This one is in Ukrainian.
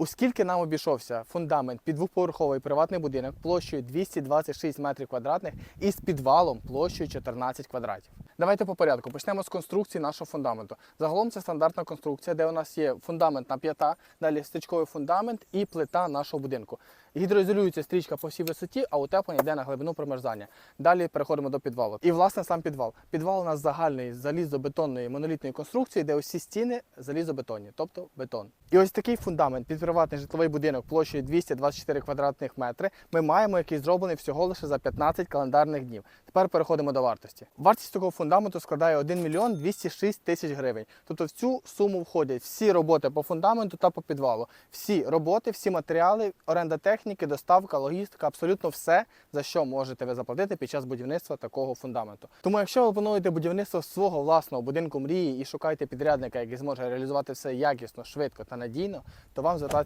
У скільки нам обійшовся фундамент під двоповерховий приватний будинок площею 226 метрів квадратних і з підвалом площею 14 квадратів. Давайте по порядку. Почнемо з конструкції нашого фундаменту. Загалом це стандартна конструкція, де у нас є фундамент на п'ята, далі стичковий фундамент і плита нашого будинку. Гідроізолюється стрічка по всій висоті, а утеплення йде на глибину промерзання. Далі переходимо до підвалу. І власне сам підвал. Підвал у нас загальний залізобетонної монолітної конструкції, де усі стіни залізобетонні, тобто бетон. І ось такий фундамент під приватний житловий будинок площею 224 квадратних метри ми маємо, який зроблений всього лише за 15 календарних днів. Тепер переходимо до вартості. Вартість такого фундаменту складає 1 мільйон 206 тисяч гривень. Тобто в цю суму входять всі роботи по фундаменту та по підвалу. Всі роботи, всі матеріали, оренда техніки, доставка, логістика, абсолютно все, за що можете ви заплатити під час будівництва такого фундаменту. Тому, якщо ви плануєте будівництво свого власного будинку мрії і шукаєте підрядника, який зможе реалізувати все якісно, швидко та надійно, то вам звертатися